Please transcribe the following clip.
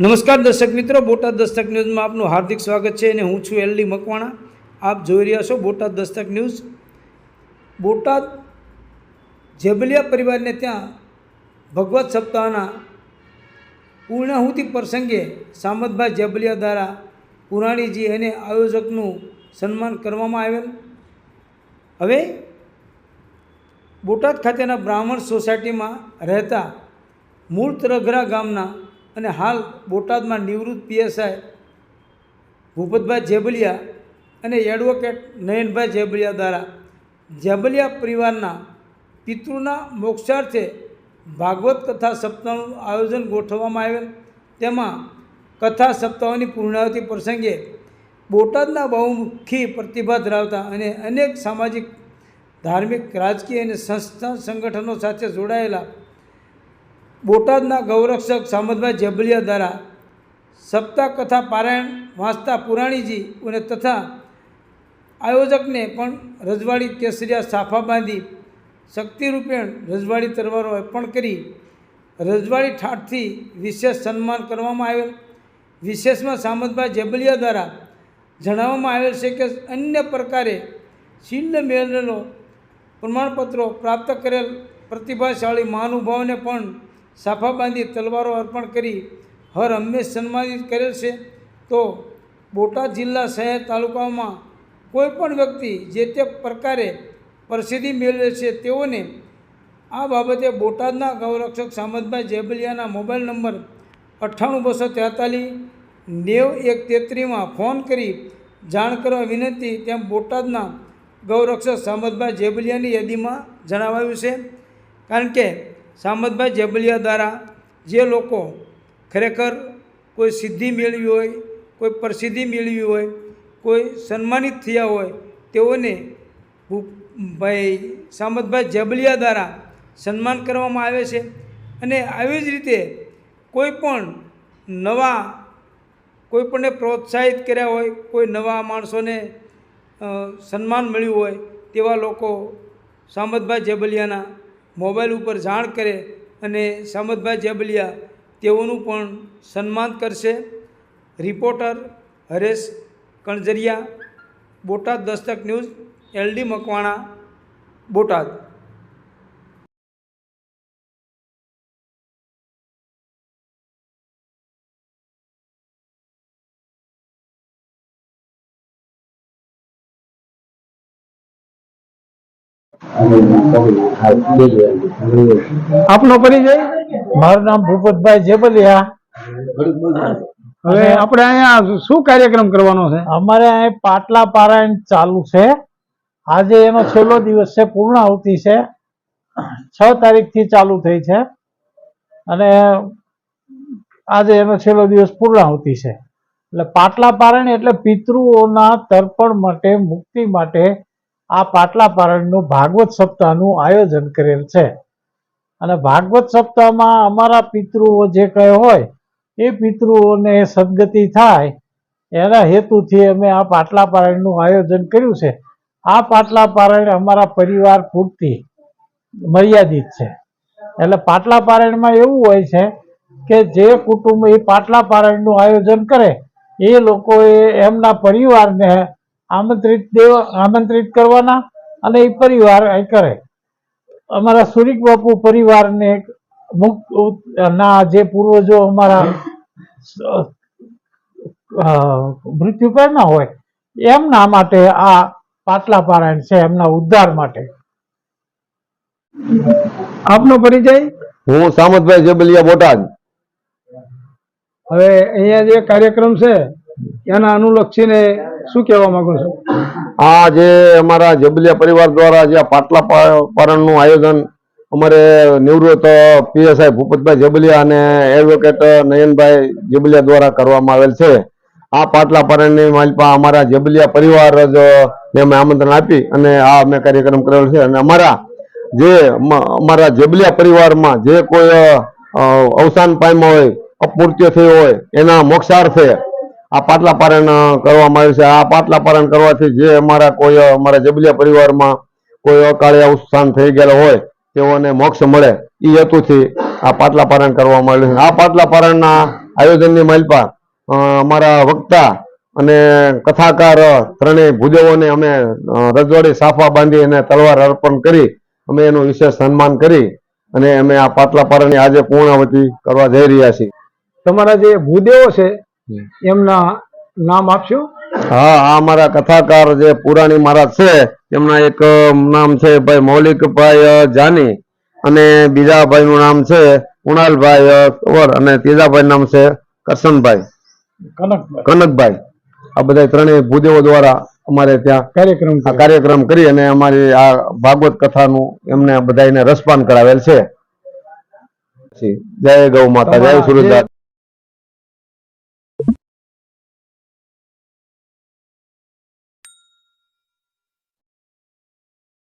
નમસ્કાર દર્શક મિત્રો, બોટાદ દસ્તક ન્યૂઝમાં આપનું હાર્દિક સ્વાગત છે અને હું છું એલડી મકવાણા. આપ જોઈ રહ્યા છો બોટાદ દસ્તક ન્યૂઝ. બોટાદ જેબલિયા પરિવારને ત્યાં ભગવત સપ્તાહના પૂર્ણાહુતિ પ્રસંગે સામતભાઈ જેબલિયા દ્વારા પુરાણીજી અને આયોજકનું સન્માન કરવામાં આવેલ. હવે બોટાદ ખાતેના બ્રાહ્મણ સોસાયટીમાં રહેતા મૂળ તરઘરા ગામના અને હાલ બોટાદમાં નિવૃત્ત પીએસઆઈ ભૂપતભાઈ જેબલિયા અને એડવોકેટ નયનભાઈ જેબલિયા દ્વારા જેબલિયા પરિવારના પિતૃના મોક્ષાર્થે ભાગવત કથા સપ્તાહનું આયોજન ગોઠવવામાં આવેલ. તેમાં કથા સપ્તાહોની પૂર્ણાવતી પ્રસંગે બોટાદના બહુમુખી પ્રતિભા ધરાવતા અને અનેક સામાજિક, ધાર્મિક, રાજકીય અને સંસ્થા સંગઠનો સાથે જોડાયેલા બોટાદના ગૌરક્ષક સામદભાઈ જેબલિયા દ્વારા સપ્તાહ કથા પારાયણ વાંચતા પુરાણીજી અને તથા આયોજકને પણ રજવાડી કેસરિયા સાફા બાંધી શક્તિરૂપેણ રજવાડી તરવારો અર્પણ કરી રજવાડી ઠાઠથી વિશેષ સન્માન કરવામાં આવેલ. વિશેષમાં સામતભાઈ જેબલિયા દ્વારા જણાવવામાં આવેલ છે કે અન્ય પ્રકારે શિલ્ડ મેળવેલો પ્રમાણપત્રો પ્રાપ્ત કરેલ પ્રતિભાશાળી મહાનુભાવને પણ સાફા બાંધી તલવારો અર્પણ કરી હર હંમેશ સન્માનિત કરેલ છે. તો બોટાદ જિલ્લા શહેર તાલુકામાં કોઈ પણ વ્યક્તિ જે તે પ્રકારે પ્રસિદ્ધિ મેળવે છે તેઓને આ બાબતે બોટાદના ગૌરક્ષક સામંતભાઈ જેબલિયાના મોબાઈલ નંબર અઠ્ઠાણું બસો તેતાલીસ નેવ એક તેત્રીસમાં ફોન કરી જાણ કરવા વિનંતી તેમ બોટાદના ગૌરક્ષક સામંતભાઈ જેબલિયાની યાદીમાં જણાવાયું છે. કારણ કે સામતભાઈ જેબલિયા દ્વારા જે લોકો ખરેખર કોઈ સિદ્ધિ મેળવી હોય, કોઈ પ્રસિદ્ધિ મેળવી હોય, કોઈ સન્માનિત થયા હોય, તેઓને ભાઈ સામતભાઈ જેબલિયા દ્વારા સન્માન કરવામાં આવે છે અને આવી જ રીતે કોઈ પણ નવા કોઈપણને પ્રોત્સાહિત કર્યા હોય, કોઈ નવા માણસોને સન્માન મળ્યું હોય, તેવા લોકો સામતભાઈ જેબલિયાના મોબાઈલ ઉપર જાણ કરે અને સામતભાઈ જેબલિયા તેઓનું પણ સન્માન કરશે. Reporter Haresh Kanjariya, Botad Dastak news, LD Makwana, Botad. આપનો પરિચય? મારું નામ ભૂપતભાઈ જેબલિયા હવે આપણે અહીંયા શું કાર્યક્રમ કરવાનો છે? અમારે અહીં પાટલા પારાયણ ચાલુ છે. આજે એનો છેલ્લો દિવસ છે પૂર્ણાહુતિ છે. છ તારીખથી ચાલુ થઈ છે. અને આજે એનો છેલ્લો દિવસ પૂર્ણાહુતિ છે. એટલે પાટલા પારાયણ એટલે પિતૃઓના તર્પણ માટે મુક્તિ માટે આ પાટલા પારાયણનું ભાગવત સપ્તાહનું આયોજન કરેલ છે. અને ભાગવત સપ્તાહમાં અમારા પિતૃઓ જે કહે હોય, એ પિતૃઓને સદગતિ થાય, એના હેતુથી અમે આ પાટલા પારાયણનું આયોજન કર્યું છે. આ પાટલા પારાયણ અમારા પરિવાર પૂરતી મર્યાદિત છે. એટલે પાટલા પારાયણમાં એવું હોય છે કે જે કુટુંબ એ પાટલા પારાયણનું આયોજન કરે, એ લોકોએ એમના પરિવારને આમંત્રિત દેવા આમંત્રિત કરવાના અને એ પરિવાર કરે. અમારા સુરિક બાપુ પરિવારને મુક્ત ના જે પૂર્વજો અમારા મૃત્યુ પામ્યા હોય એમના માટે આ પાટલા પારાયણ છે એમના ઉદ્ધાર માટે. આપનો પરિચય? હું સામતભાઈ જબલિયા બોટાદ. હવે અહીંયા જે કાર્યક્રમ છે એના અનુલક્ષીને શું કહેવા માંગો છો? આ જે અમારા જબલિયા પરિવાર દ્વારા જે પાટલા પારણનું આયોજન અમારે નિવૃત્ત પીએસઆઈ ભૂપતભાઈ જબલિયા અને એડવોકેટ નયનભાઈ જબલિયા દ્વારા કરવામાં આવેલ છે. આ પાટલા પારણની માલપા અમારા જેબલિયા પરિવાર જ ને અમે આમંત્રણ આપી અને આ અમે કાર્યક્રમ કરેલો છે. અને અમારા જે અમારા જેબલિયા પરિવારમાં જે કોઈ અવસાન પામ્યા હોય અપમૃત્યુ થયો હોય, એના મોક્ષાર્થે આ પાટલા પારણ કરવામાં આવ્યું છે. આ પાટલા પારણ કરવાથી જે અમારા કોઈ અમારા જબલિયા પરિવારમાં કોઈ અકાળે ઉત્સાન થઈ ગયેલો હોય, તેઓને મોક્ષ મળે. એ હેતુથી આ પાટલા પારણ કરવામાં આવ્યું છે. આ પાટલા પારણના આયોજનની માલપા અમારા વક્તા અને કથાકાર ત્રણેય ભુદેવોને અમે રજવાડી સાફા બાંધી અને તલવાર અર્પણ કરી, અમે એનું વિશેષ સન્માન કરી અને અમે આ પાટલા પારણની આજે પૂર્ણાવતી કરવા જઈ રહ્યા છીએ. તમારા જે ભૂદેવો છે એમના નામ આપશો? હા આ મારા કથાકાર જે પુરાણી મહારાજ છે એમના એક નામ છે ભાઈ મૌલિકભાઈ જાની અને બીજા ભાઈનું નામ છે કુણાલભાઈ કવર અને ત્રીજા ભાઈ નામ છે કરશનભાઈ. કનકભાઈ. આ બધા ત્રણેય ભૂદેવો દ્વારા અમારે ત્યાં કાર્યક્રમ કાર્યક્રમ કરી અને અમારી આ ભાગવત કથાનું એમને બધાને રસપાન કરાવેલ છે. જય ગૌ માતા જય સુરદાસ